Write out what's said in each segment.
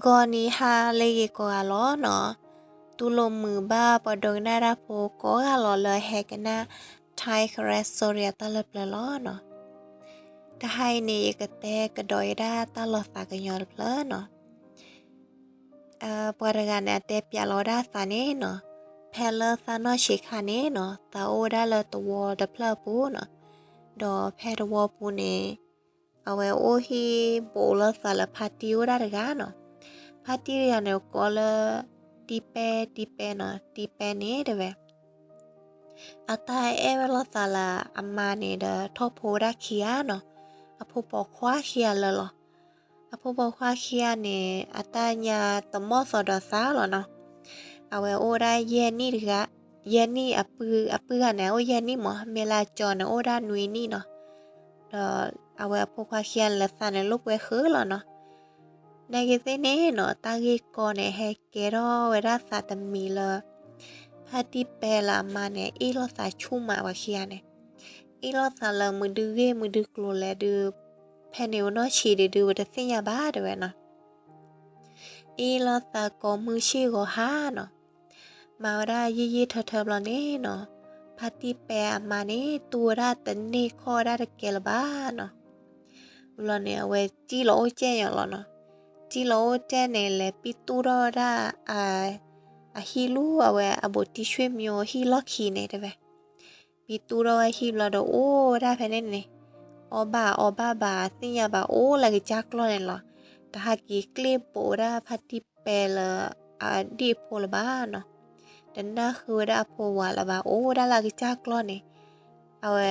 กอนี้ฮาเลยกอล้อเนาะตุลมมือบ้าปอดงนาราโพก็อลอเลยแฮกนนะไทยครสโซเรียตะเลปลล้อเนาะถ้าให้นี่ก็แตกระดอยด้าตลอดสากยอลเพลเนาะเอ่อปอดกันเนี่ยแต่เปียลอด้าสาเนเนาะแพลเลซานอชิคาเนเนาะตาโอด้าเลตัวดเพลปูเนาะดอแพดวอปูเนเอาไว้โอฮีโบลสารพัดติวด้าดกาเนาะ พัดที่เรียนเนกอลตีเปตีเปนะตีเปนี่เดเวอัตาเอเวลซาลาอามานี่เดทอพูดาเคียเนาะอภูบอกคว้าเคียเลยหรออภูบอกคว้าเคียนี่อัตาญาตมอสอดซาหรอเนาะเอาไวโอได้เยนี่หรือกะเยนี่อปืออปือนะโอเยนี่หมอเมลาจอนะโอด้านุยนี่เนาะเดอเอาไวพวควาเคียนแลยสานในลูกเวคือหรอเนาะ 나게세네 너 따기 꺼내 해게러 외라사 담미러 파티벨라마네 이로사 추마 와키아네 이로사 러 무드게 무드클로레드 페네오너 시리드 외다세냐 바드웨나 이로사 꺼 무시고 하너 마라 예예 터터블러네너 파티벨라마네 또라 뜬네 코라르 겔바너 เราเนี่ยเวจีโลเจอย่างเราเนาะ จิโลเจเนเลปิตูรอดาอ่าฮิลูเอาไว้อาบทที่ช่วยมีฮิลอคีเนได้ไหมปิตูรอฮิลอดโอ้ได้แพนเนี่ยอบาออบาบาสิยาบาโอ้ลากิจักรอเนลอแต่หากีเกลโปราพัติเปลอาดีโพลบ้าเนาะแต่น่าคือได้อโพวาละบาโอ้ได้ลากิจักรอเนี่ยเอาไว้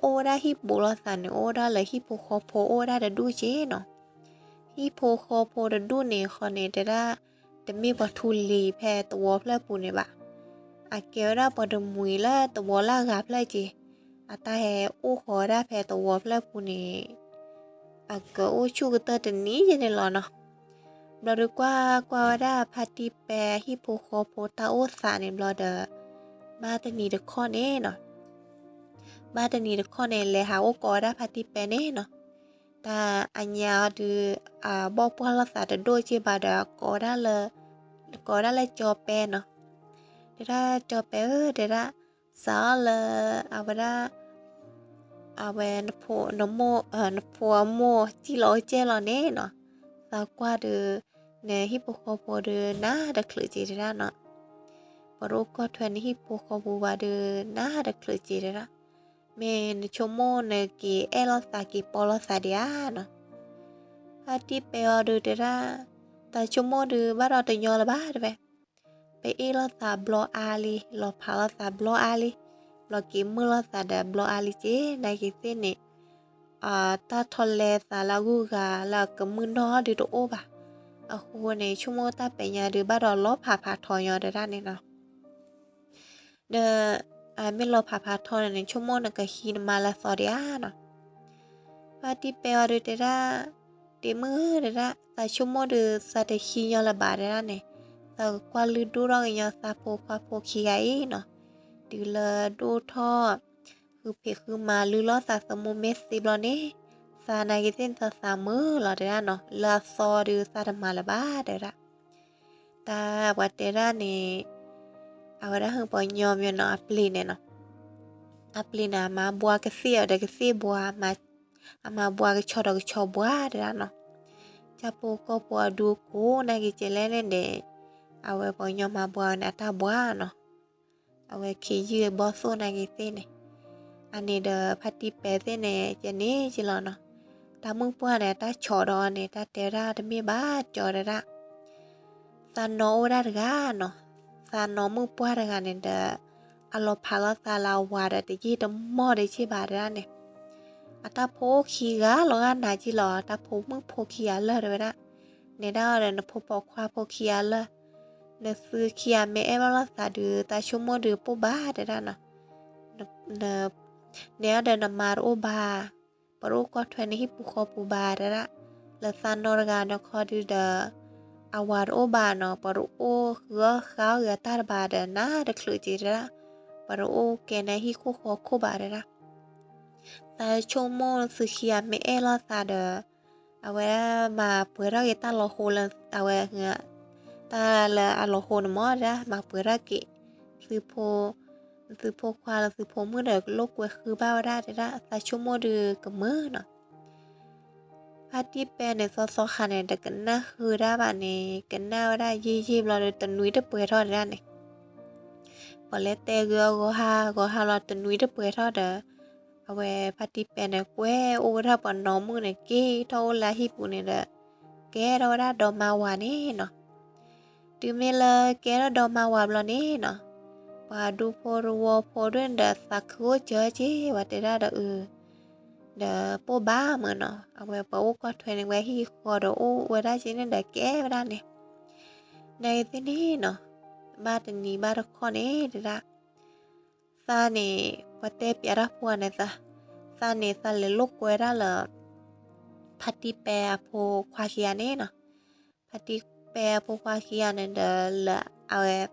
โอได้ฮิปโปลสันโอได้เลยฮิปโปคอโพโอได้ดดูเจเนาะฮิปโปคอโพดดูเนี่ยคอนเนตดราแต่มีะทุลีแพตัวเพลปูเนบะอาเกลราปะดมุยละตัวลากาเพลจีอาตาแฮโอขอได้แพตัวเพลปูเนอาเกโอชูกเตอร์ตนี้ยังนงล่ะเนาะบลอดกว่ากว่าได้พาติแปฮิปโปคอโพตาโอสาเนบลอเดอมาแต่นี้เดคอนเนเนาะ 바다니르코넬레 하고 거라 파티페네노 다 아냐드 아 보폴라사드 도지 바다 거라르 거라레 조페노 데라 조페 데라 사르 아브라 아웬 포 노모 안 포모 찌로제로네노 사과드 네 히포코포드 나다 클루지라노 ปรุก็ทวนฮิปโปโคบูวาเดนาดักคลือจีเดระ elo sa ki polo sa dia no ati peo du de ra ta chomo du ba ro te nyo la ba de be pe elo sa blo ali lo pa la sa blo ali lo ki mu la sa da blo ali che na ki se ne a ta thole sa la gu ga la ka mu no de do o ba a hu ne chomo ta pe nya du ba ro lo pa pa tho nyo de ra ne no the อาเมโลพาพาทอนในชั่วโมงนึงก็ฮีนมาลาซอเดียนะปาติเปอดูเดราเดมือเดระแต่ชั่วโมงเดือซาเดคียอลาบาเดระเนี่ยแต่คว่าลืดูรองยอซาโพควาโพคีไอเนาะดูเลดูท่อคือเพคือมาลือล้อสาสมุเมสซิบลอนี่ซาในกิเซนซาสามือลาเดระเนาะลาซอดือซาดมาลาบาเดระตาวัดเดระเนี่ย ahora hang po nyom yo no apline no apline ma bua ke si ada ke si bua ma ama bua ke chodo ke cho bua de no chapo ko bua du ko na ki chele ne de awe po nyom ma bua na ta bua no awe ki yu bo so na ki si ne ani de phati pe se ne che ne chi lo no ta mung bua ne ta cho do ne ta te ra de mi ba cho de ra sa no าน้องมือป้วรงานเนเดอารมณ์พาลตาลาวาดแต่ยี่ดมมอได้ชีบาดานเนี่ยอตาโพขี้กะลงานไหนจีหลอตาโพมึงโพขี้อะไรเลยนะเนด้าเยนโพปอกควาโพขี้อะไรเนซื้อเขี้เม่อมาลสาดูอตาชั่วโมงดือปูบ้าไดด้านะเนเนเดนมารูบาปรูก็ทเวนี้ปูคอปูบาไดด้าแล้วซานนอร์กานคอดูเด้อ đi bè này so so khả này đã cấn na hư ra bạn này cấn na ra di di lo được tận núi được bưởi thôi ra này bỏ lẽ tè gơ gò ha gò ha lo tận núi được Hati pene so so hane da kena hura bane kena ora yiji lo de tenui de pue ro da ne. Polete gua goha goha lo tenui de pue ro da. Awe pati pene kue ura pon nomu ne ki to la hipu ne da. Ke ro da do ma wa ne no. Tu me le ke ro do ma wa lo ne no. Wa du po ru wo po duen da sakhu jo ji wa te da da u. the po ba mà nó ông về po có thuyền này về khi qua đồ u về đây chỉ nên để kẽ về đây này này thế này nó ba tuần này ba được con ấy được ra sa này có thể bị ra phua này sa sa này sa lấy lúc quay ra là party pair po khoa kia này nó party pair po khoa kia này là là ao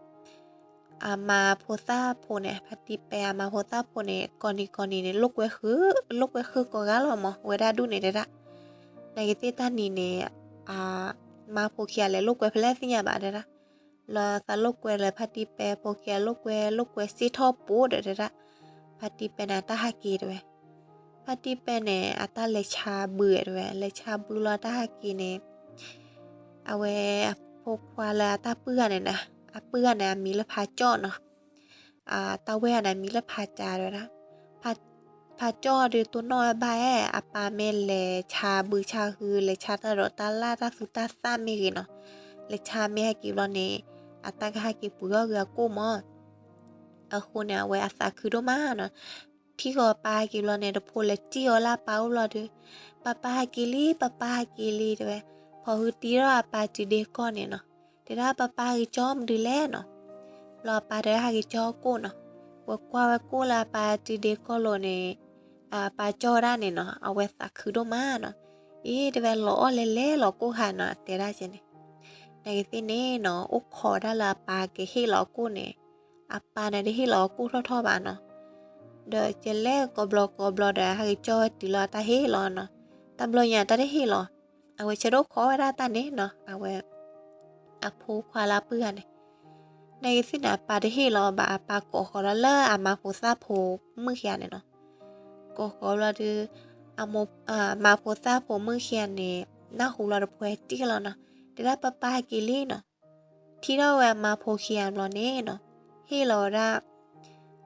아마보다보네 파티페 아마보다보네 거니거니네 록웨흐 록웨흐 거가러머 외라두네데라 나게테타니네 아 마포키알레 록웨플레스냐바데라 러사 록웨레 파티페 포키아 록웨 록웨 시토보데데라 파티페나 타하키르웨 파티페네 아타레차브에르웨 레차브라 타하키네 아웨 포쿠알라 타뿌가네나 อาเปื้อนะมีละพาจ้อเนาะอ่าตาแว่นะมีละพาจาด้วยนะพาพาจ้อเดือตัวน้อยบายแออาปาเมนเลชาบือชาฮือเลชาตาโรตาลาตาสุตาซ่าไม่กินเนาะแลชาไม่ให้กินรอนเนอาตตากให้กินปุยอเกือกูมออาคูเนี่ยไวอาสาคือโดมาเนาะที่ก่อปากินเราอนเนดโพเลจิโอลาเปาเราด้วยป้าป้ากิลีป้าป้ากิลีด้วยพอฮือตีเรอปาจิเด็ก้อนเนี่ยเนาะ แต่ถ้าป้าป้ากิจอมดีแลเนาะรอป้ดี๋ยถ้ากิจอกูเนาะว่ากว่าว่ากูลาป้าจีเด็กก็โลเนอ่าป้าจอด้านเนาะเอาไว้สักคือโดมาเนาะอีเดี๋ยวหล่อเล่เล่หล่อกูหาเนาะแต่ได้เจเนในที่นี้เนาะอุกขอได้ลาปาเกให้หล่อกูเนี่ยอัป้าในที่หล่อกูท่อๆบานเนาะเดี๋ยวเจเล่กบลอกบลอเดี๋ยวให้จอยติลาตาเฮหล่อเนาะตำรวจเนี่ยตาได้เฮหล่อเอาไว้เชะโดขอไวลาตาเนี้เนาะเอาไว้ aku Kuala Buan ในสินาปาที่เราบาปาโกขอละเลออามาโฟซาโพมือเขียนเนาะโกขอลาดืออาโมอามาโฟซาโพมือเขียนเนี่ยน่าหูเราพวยที่เราเนาะได้รับปาปากิลี่เนาะที่เราแวมาโพเขียนเราเนี่ยเนาะให้เราได้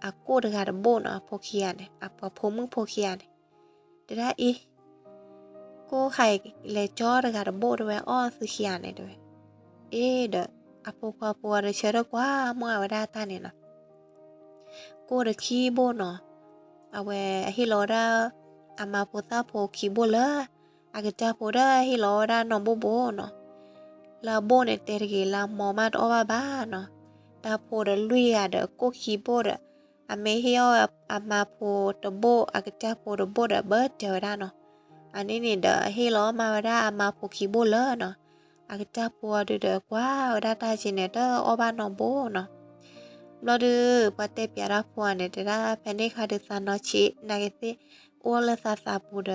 อากูเดือดโบเนาะโพเขียนอาปาโพมือโพเขียนได้ได้อีกูไข่เลจอเดือดโบด้วยอ้อซื้อเขียนเลยด้วย ke lo kwe do we sa ne no lo kwe na ki ti ne sa kwa me ne a me sa de mu a me na de mu ba no อาจจะปัวดือเดกว่าดาตาจินเนเตอร์อบานนองโบเนาะเราดูปฏิเปียราพัวเนเตราแพนดิคาดึซานอชินาเกติอัวนเลซาซาปูเด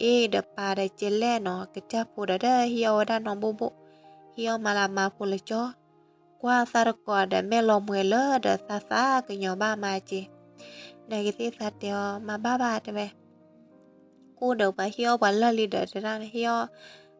เอเดปาไดเจลเล่เนาะกิะจพูเดเดเฮียวดานน้องโบโบเฮียวมาลามาพูเลจ้อกว่าสารกอดเดแม่ลอมเวเลเดซาซากินยอบ้ามาจีนาเกติซาเตียวมาบ้าบาเดเมกูเดอปาเฮียวบอลลี่เดเดรานเฮียว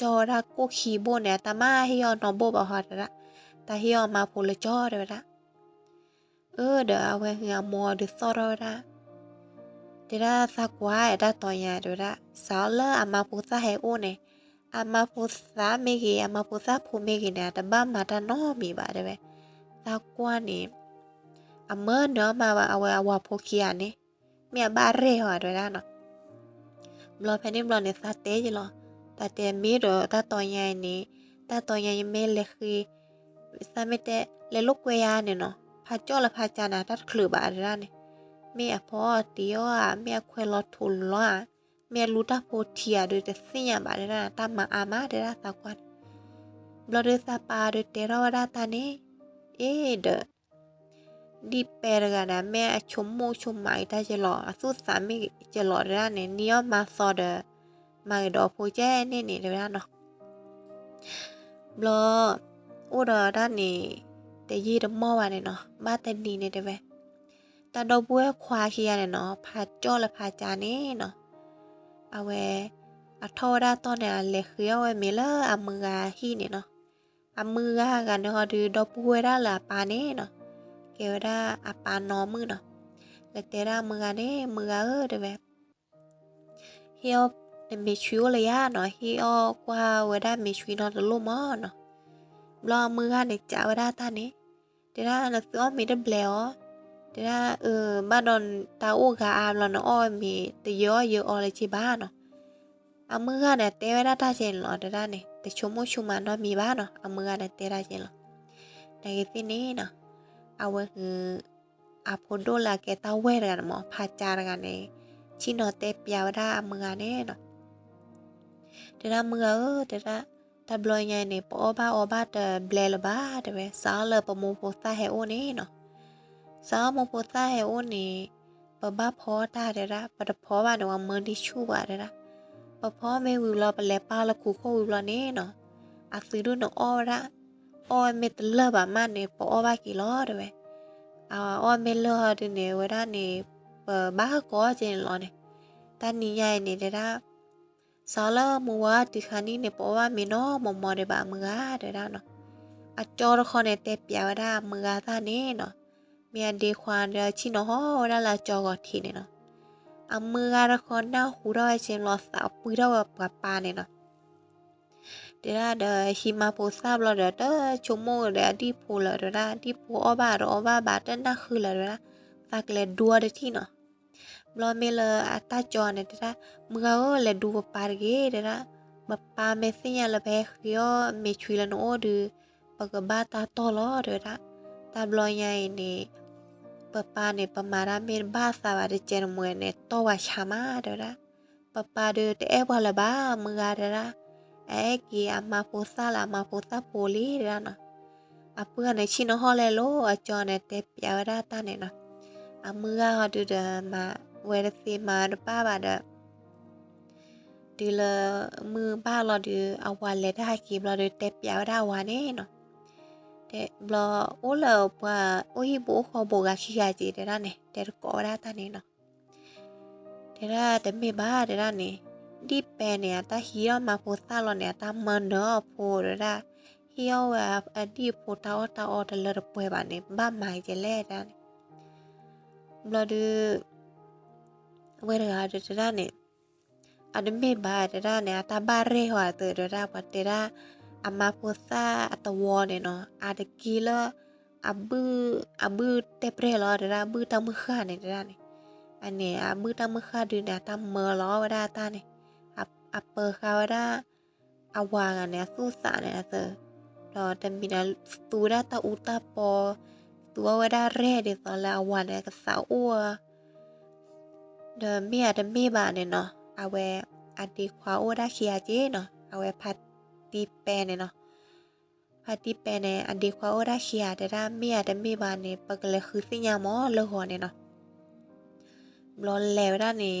จอระกูขีโบเนี่ยตามาฮิยอนอโบบะฮอดละตาฮิยอมาพูลจอเดี๋ยวละเออเดี๋ยวเอาไว้เหือมอเดี๋ยวซอเราละเดี๋ยวละสักว่าเดี๋ยวตอนยาเดี๋ยวละสาวเลออามาพูซาเฮโอเนี่ยอามาพูซาเมกีอามาพูซาพูเมกีเนี่ยแต่บ้ามาตานอมีบาเดี๋ยวสักว่านี่ Ama ndo mawa awe awa pokia ne. Mia bare ho ado na no. Mlo peni mlo ne sa te jilo. Ta te mi do ta to nya ni. Ta to nya me le khi. Sa me te le lu kwe ya ne no. Pha cho la pha cha na ta khlu ba ado na ne. Mia po ti yo a mia kwe lo thul lo a. Mia lu ta po ti a do te sin ya ba ado na ta ma ama de ra sa kwa. Mlo de sa pa do te ro da ta ne. E de 28 me chommo chomma ita jelo asu sami jelo ra ne nio ma so de ma do po je ne ne de ra no blo u da da ni te yi de mo wa ne no ma te ni ne de ve ta do bu e khwa khi ya ne no pha cho la pha cha ne no a we a tho da to ne le khia we me la a mu ga hi ne no a mu ga ga ne ho du do bu e da la pa ne no quebra a pan no muna. Le tera mugane mugae de ve. Hio de mi chuo le ya no hio qua weda mi chui no de lo mo no. Lo mugane cha weda ta ne. Tera na so mi de bleo. Tera e ba don ta u ga a lo no o mi te yo yo o le chi ba no. A mugane te weda ta chen lo de da ne. Te chumo chuma no mi ba no. A mugane te ra chen lo. Này cái gì nè muga ne te ra on me te le ba ma ne po o ba ki lo de we a on me le ha de ne we da ne ba ko jen lo ne ta ni ya ne de da sa la mu wa ti kha ni ne po wa me no mo mo de ba mu ga de da no a cho ro kho ne te pya wa da mu ga ta ne no me an de khwa de chi no ho da la cho go thi ne no เอามือละคนหน้าหูด้วยเชมรอสาวปุ้ยด้วยปลาปลาเนี่ยเนาะ เดี๋ยวเดฮิมาโพซาบเราเดี๋ยวเดชโมเดี๋ยวที่พูเราเดี๋ยวที่พูอ้อบาเราอ้อบาบาเดน่าคือเราเดี๋ยวฝากเลยดัวเดี๋ที่เนาะบลอเมลอาตาจอนเดี๋ยวมึงเอาเลยดูปาร์เกเดี๋ยวบัปปาเมสิ่งอะไรแบบเดียวเมชุยลันโอดือปกบ้าตาโตล้อเดี๋ยวตาบลอยใหญ่เนี่ยปปาเนี่ยประมาณาเมบ้าสาวาเดเจนมวยเนี่ยตัวชามาเดี๋ยวปปาเดือดเอวบอลบ้ามื่อเดี๋ยว aeki amaposa la amaposa poli rana apua ne chino hole lo achone te piara ta ตา na amua hodu de ma werthi อมาเวรซีมาดูบ้าบ่าเลมือบ้าเราดูเอาวันเลยได้กีบเราดูเต็บยาวได้วันเน่เนาะเด็เราโอ้เราว่าโอ้ยบุขอบอกขี้กาจีได้ละเนี่ยแต่ก็ได้ตาเนี่ยเนาะแต่ละแต่ไม่บ้าเดี๋ยนะเนี่ย ดิเปเนี่ยตาเฮียมาพูดซาลอเนี่ยตามันเนาะพูดได้เฮียวแบบอดีพูดเท้าตาออดเลยป่วยบ้านเนี่ยบ้านหมายจะแล่ได้เราดูเวลาเดือดได้เนี่ยอันนี้ไม่บาดได้เนี่ยตาบ้าเร่หัวเตือดได้ปัดเตือดอามาพูดซาอัตวอเนี่ยเนาะอาตะกี้ละอาบืออาบือเตเปรลอเดือดบือตามือข้าเนี่ยได้เนี่ยอันนี้อบือตามือข้าดูเนี่ยตาเมอล้อได้ตาเนี่ย อัปเปอร์คาราอาวางอันเนี้ยสู้สาเนี่ยเจอรอแต่มีนะตูด้าตาอุตาปอ ตัวว่าได้เร่เดี๋ยวตอนแล้วอาวานเนี่ยกับสาวอ้วเดเมียเดเมียบาเนี่ยเนาะเอาแวอันดีควาอ้วได้เคียเจ้เนาะเอาแวพัดตีแปเนี่ยเนาะพัดตีแปเนี่ยอันดีควาอ้วได้เคียแต่ได้เมียเดเมียบาเนี่ยปกเลยคือสิญามอเลหัวเนี่ยเนาะร้อนแล้วด้านนี้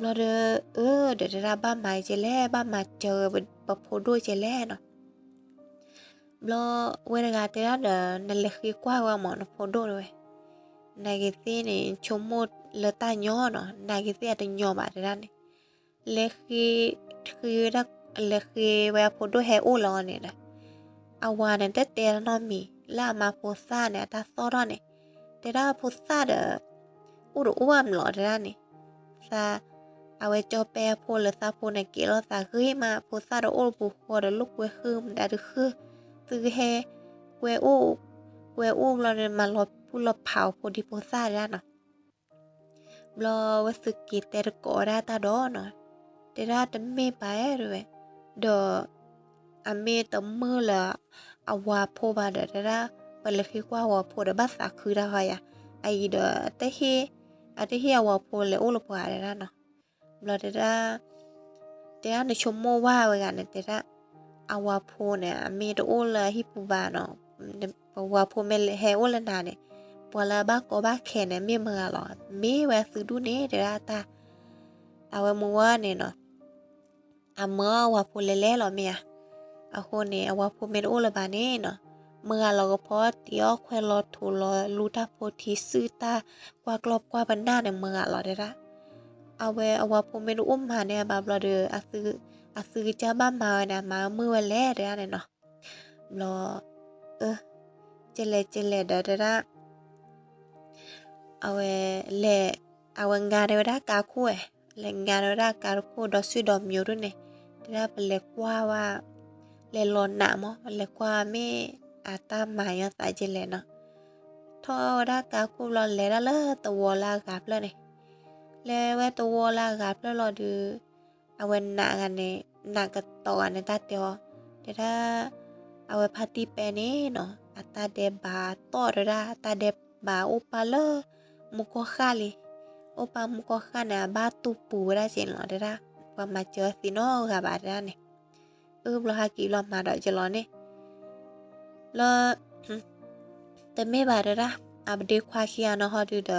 เราเดอเออเดี๋ยวจะบ้านมาเจแล่บ้านมาเจอเป็นปะโพด้วยเจแล่เนาะเราเวลากเตะเดนั่นเลยคืกว่าว่าหมอนโพดด้วยในายกิซี่นี่ชมมดเลต้าย่อเนาะในายกิซี่อาจจะย่อบาดได้นี่ยเลยคืคือรักเลยคืเวลาโพดด้วยแฮอู้รอนเนี่ยนะเอาวาเนี่ยเตะเตะนอนมีล่ามาโพซ่าเนี่ยตาซ้อนเนี่ยเตะถ้าโพซ่าเดออู้ดูอ้วนหล่อได้นี่ยซา ว้จอแปรโพลซาโพนเกลซาคือให้มาโพซาโดโอปูโคดลุกเวคือมดาคือซื้อเฮเวอูเวอูเราเนี่ยมาลบผู้ลบเผาโพดิโพซาได้เนาะบลอวสึกิเตรกอราตาดอเนาะเดราตเมไปเลยเดออเมตมือละอาวาโพบาเดราปเลยคิดว่าว่าโพเดบัสคือได้หอะไอเดอเตเฮอะเตเฮว่าโพเลโอลปวาเดราเนาะ บลอเดราเดราในชมโมว่าเวกันเดรา awa pho ne ame do ola hi pu ba no wa pho me he ola na ne pwala ba ko ba khe ne me ma lo me wa su du ne de ra ta awa mu wa ne no amma wa pho le le lo me a ho ne awa pho me do ola ba ne no เมื่อเราก็พอเตียวแควรอถูรอลูตาโพธิซื้อตากว่ากรอบกว่าบันดาในเมืองเราได้ละ เอาไว้เอาว่าผมไม่รู้อุ้มมาเนี่ยบาบเราเดืออาซื้อ à sư cha ba mà nè mà mưa lẽ ra này nó lo ơ chê lệ chê lệ đó đó à về lệ à về ngà đây đó cá khu ấy lệ ngà đây đó cá khu đó suy đom nhiều rồi này ra lệ qua và lệ lon nạ mò lệ qua mẹ à ta mày ở tại chê lệ nó thôi đó cá khu lo lệ đó lỡ tàu la gặp lên này lệ về tàu la gặp lên lo được awen na ngane na ka to ane ta teo te ra awe phati pe ne no ata de ba to ra ata de ba upa lo muko khali upa muko khana ba tu pu ra chen lo de ra pa ma chờ si no ga ba ra ne ư lo ha ki lo ma đợi cho lo ne lo te me ba ra ab de kwa khia no ho du de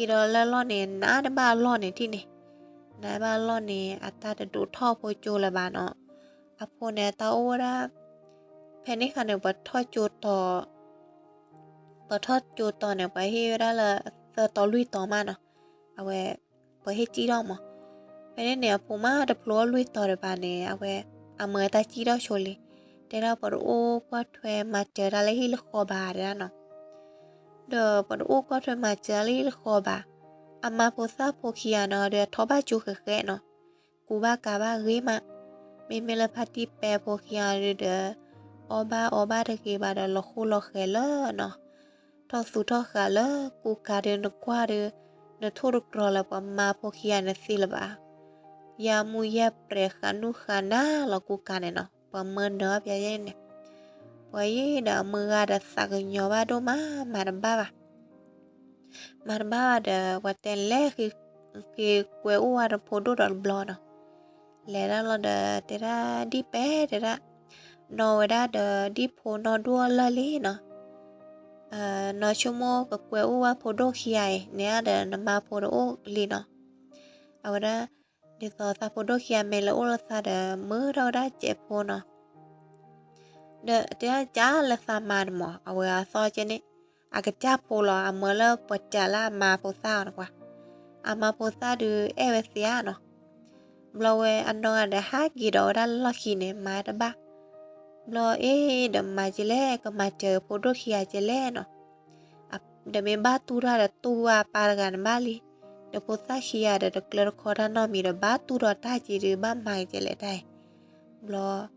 กีดอลล่อนเนี่ยน้าไบ้านล่อนเนี่ยที่นี่น้าบ้านล่อนเนี่ยอัตาจะดูท่อโพจูละบานอะอโพเนี่ยตาอ้วนแพนี่ค่ะเนี่ยเปิดท่อจูต่อเปิดท่อจูต่อเนี่ยไปให้ได้ละเออต่อลุยต่อมาเนาะเอาไว้เปให้จี้ดอกมั้งแพนี่เนี่ยผมมาจะพลัวลุยต่อละบานเนี่ยเอาไว้เอาเมื่อตาจี้ดอกโชลีแต่เราเปิดโอ้กว่าแทวมาเจออะไรที่ลูกคอบาได้เนาะ de bọn u có thể mà chia lý khó bà ama po sa po kia nó de thó ba chú khởi khẽ nó cú ba cả ba ghế mà mình mình là phát đi bè po kia de de o ba o ba de kia bà de lo khu lo khẽ lơ nó thọ su thọ khả lơ cú cả de nó qua de nó thua được rồi là bọn ma po kia nó xì là bà ya mu ya pre khanu khana lo cú cả này nó bọn mơ nó bây giờ này Oye, da mugara sagunyo ba do ma marbaba. Marbaba da waten lehi ki kwe uar podo dal blona. Le da lo da te da di pe te da. No da da di po no dua la li no. No chumo ka kwe uar podo kiai ne da na ma podo o li no. Awada di so sa podo kiai me la ula sa da mu da da je po no. Da tera ja la sa ma mo awa so je ne. agacha polo amala pachala ma posa kwa ama posa du evesia no blowe ando ada ha gido da lucky ne ma da ba blo e da ma jile ka ma che podo khia jile no da me ba tu ra da tu wa par gan bali เดี๋ยวโพสต์ขี้ยาเดี๋ยวเกลือคอด้านนอกมีเดี๋ยวบ้าตู้รอตาจีหรือบ้าไม้เจเลยได้รอวันเละอันดอกาลออันเลย้อนลุงอันนอแวกโกเนี่ยเนาะโอลานอแวกโกอาจีอัตาโอตัวลากาเพลยรอเล็แต่มาวันนอแวกโกเนี่ยเนาะอันนอแวกโกหน้าหัวเราปะปุยลิที่เนี่ยปุยเรา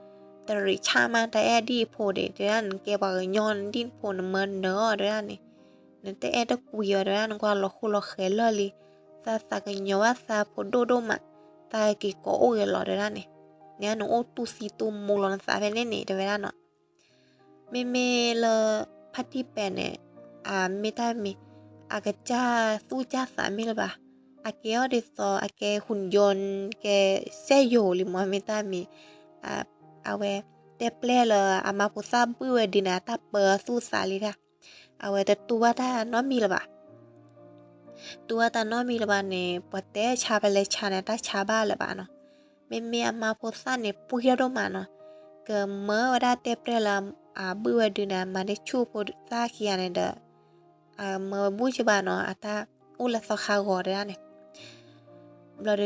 แต่ริชามาแต่แอดีโพเดเดด้านเกบอาย้อนดินโพนเมินเนอเดด้านนี่นั่นแต่แอดกุยเดด้านกว่าเราคุเราเขลเลยซาซากันยว่าซาโพโดโดมาตายกี่ก็โอ้ยหล่อเดด้านนี่เนี่ยหนูโอตุซีตุมมูลนซาเฟเนนี่เดด้านเนาะเมเมเลพัดที่แปนเนี่ยอ่าไม่ได้มีอากาจ้าสู้จ้าสามีหรือเปล่า aquello de so ake hunyon ke seyo li mo mi ta mi a awe te ple le ama pu sa bu we dina ta pe su sa li da awe te tua ta no mi la ba tua ta no mi la ba ne pate cha ba le cha na ta cha ba la ba no me me ama pu sa ne pu ya do ma no ke me wa da te ple la a bu we dina ma ne chu pu sa ki ya ne da a me bu chi ba no ata u la so kha go da ne บลาเด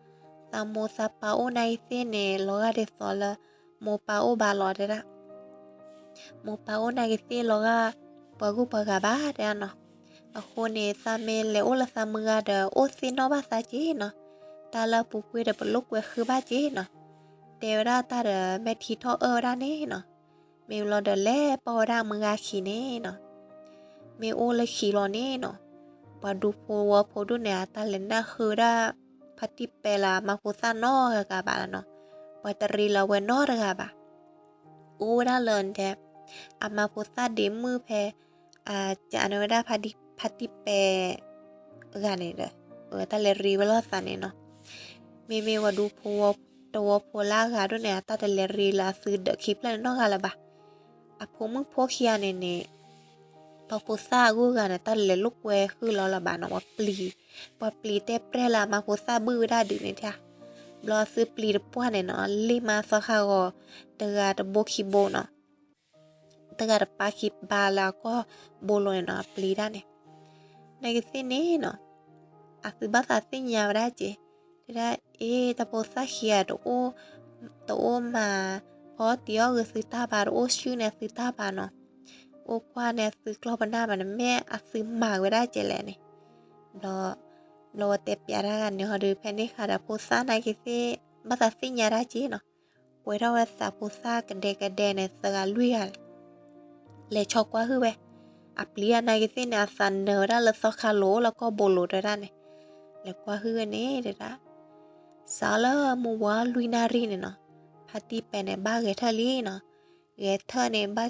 ตามโมซาปาโอไนเซเนลอกาเดซอลโมปาโอบาลอดระโมปาโอไนเซลอกาปะกูปะกาบาเดนเนาะโคเนซาเมเลโอละซามือเดโอซินอบาซาจีเนาะตาละปุกุยเดปลุกเวคือบ้าจีเนาะเดวราตาเดแมทิทอเออราเน่เนาะเมลอเดเล่ปอรามืออาขีเน่เนาะเมโอเลขีรอเน่เนาะปาดูโพวโพดูเนี่ยตาเลนน่าคือได้าเลินแทอามาพุซาเดมือเพอาจานวดาพัติพัติเปกันเนี่ยเด้อเออตาเลรีเวลสันเนาะเมเมวดูพัวตัวพัวลากาด้วยเนี่ยตาเดเลรีลาซื้อเดคลิปแล้วเนาะกะละบาอะพวกมึงพวกเคียเนี่ย เนี่ยพอพุซ่ากูกันเนี่ยตาเลลูกเวคือเราละบาเนาะว่าปลีปอปลีเต้เปรลามาโพซาบื้อได้ดึงเนี่ยท่ะบลอซื้อปลีดป้วนเนี่ยเนาะลิมาสคาโกเตกาดโบคิโบเนาะเตกาดปาคิบาแลาก็โบโลเนาะปลีได้เนี่ยในกสิเนี่เนาะอาซื้อบาสาสิญญาได้จีได้เอตะโพซาเขียดโอตโอมาพอเตียวคือซื้อตาบาโอชื่อเนี่ยซื้อตาบาเนาะ โอกว่าเนี่ยซื้อกลอบันดาบันแม่อาดซื้อหมากไว้ได้เจแลนี่ยรอรอเตปยารากันเนี่ยหรือแพนนี่ค่ะดาโพซ่าในคิซี่มาตัดสิญยาราจีเนาะป่วยเราสาโพซ่ากันเดกันเดในสกาลุยกันเลยช็อกว่าคือเวอัปเลียในคิซี่เนี่ยสันเนอร์ได้แล้ะซอคาโลแล้วก็โบโลได้ด้เนี่ยแล้วกว่าคือเนี่ได้อละซาเลอร์มัวลุยนารีเนาะพาร์ตีไปในบ้านเกเธอรี่เนาะเกเธอในบ้าน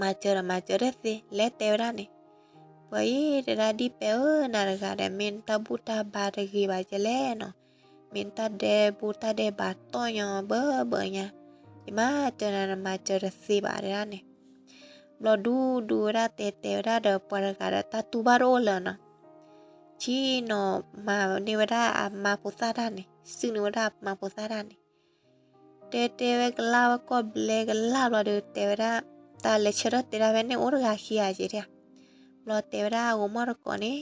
มาเจอได้สิและเตวได้นี่ Wai dada di peo naragada menta buta baragi bajeleno. Minta de buta de batonya be benya. Ima tena ma cersi barane. Lo du du ra te te ra de paragada ta tu barola na. Chi no ma ni wada ma pusada ni. Sing ni wada ma pusada ni. Te te ve galawa ko ble galawa de te wada ta lecture te ra vene orga khia jiria. lo te ra o mar ko ne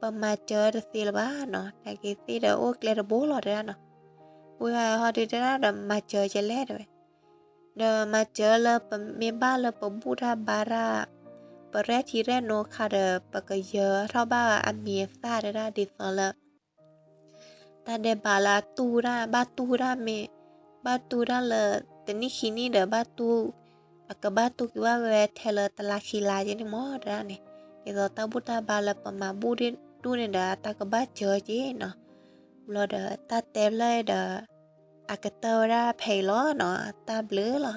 pa ma chờ de silva no ta ki si de o kle de bo lo de no u ha ho de ra de ma chờ che le de de ma chờ le pa me ba le pa bu ra ba ra pa re thi re no kha de pa ka ye tho ba a mi sa de ra di so le ta de ba la tu ra ba tu ra me ba tu ra le te ni khi ni de ba tu အကဘာတုကဝဝဲထဲလတလာခီလာခြင်းမောဒရာနေကေတော့တဘူတာဘာလပမဘူရင်တူနေတာတကဘာချောကြီးနော်ဘလဒတတဲလဲဒအကတောရာဖေလောနော်တဘလလော